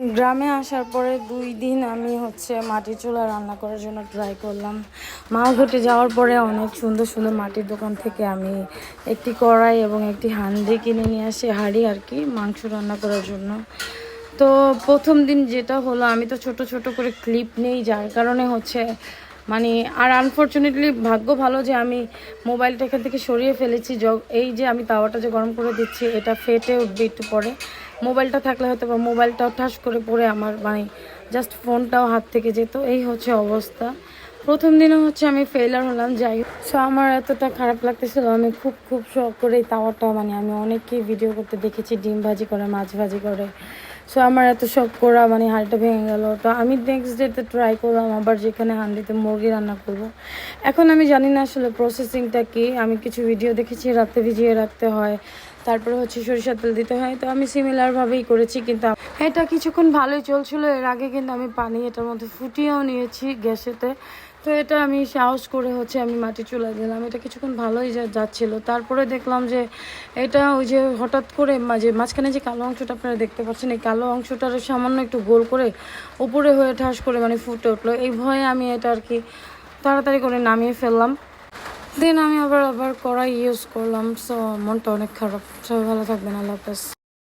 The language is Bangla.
গ্রামে আসার পরে দুই দিন আমি হচ্ছে মাটির চুলা রান্না করার জন্য ট্রাই করলাম। মালঘটে যাওয়ার পরে অনেক সুন্দর সুন্দর মাটির দোকান থেকে আমি একটি কড়াই এবং একটি হাঁড়ি কিনে নিয়ে আসি, হাঁড়ি আর কি মাংস রান্না করার জন্য। তো প্রথম দিন যেটা হলো, আমি তো ছোট ছোট করে ক্লিপ নেই, যার কারণে হচ্ছে মানে আর আনফর্চুনেটলি ভাগ্য ভালো যে আমি মোবাইলটা এখান থেকে সরিয়ে ফেলেছি। এই যে আমি তাওয়াটা যে গরম করে দিচ্ছি, এটা ফেটে উঠবে একটু পরে। মোবাইলটা থাকলে হয়তো বা মোবাইলটাও ঠাস করে পড়ে আমার মানে জাস্ট ফোনটাও হাত থেকে যেত। এই হচ্ছে অবস্থা। প্রথম দিনে হচ্ছে আমি ফেলার হলাম, যাই সো আমার এতটা খারাপ লাগতেছিল, আমি খুব খুব শখ করে এই তাওয়াটা মানে আমি অনেককেই ভিডিও করতে দেখেছি, ডিম ভাজি করে, মাছ ভাজি করে। সো আমার এত শখ করা মানে হাঁড়িটা ভেঙে গেল। তো আমি নেক্সট ডেতে ট্রাই করলাম, আবার যেখানে হাঁড়িতে মুরগি রান্না করব। এখন আমি জানি না আসলে প্রসেসিংটা কি। আমি কিছু ভিডিও দেখেছি, রাতে ভিজিয়ে রাখতে হয়। তারপরে হচ্ছে সরিষার তেল দিতে হয়। তো আমি সিমিলারভাবেই করেছি, কিন্তু এটা কিছুক্ষণ ভালোই চলছিল। এর আগে কিন্তু আমি পানি এটার মধ্যে ফুটিয়েও নিয়েছি গ্যাসেতে। তো এটা আমি সাহস করে হচ্ছে আমি মাটি চুলা দিলাম। এটা কিছুক্ষণ ভালোই যাচ্ছিল। তারপরে দেখলাম যে এটা ওই যে হঠাৎ করে মাঝে মাঝখানে যে কালো অংশটা আপনারা দেখতে পাচ্ছেন, এই কালো অংশটার সামান্য একটু গোল করে উপরে হয়ে ঠাস করে মানে ফুটে উঠল। এই ভয়ে আমি এটা আর কি তাড়াতাড়ি করে নামিয়ে ফেললাম। দেন আমি আবার আবার কড়াই ইউজ করলাম সো মনটা অনেক খারাপ। সবাই ভালো থাকবেন, আল্লাহ হাফেজ।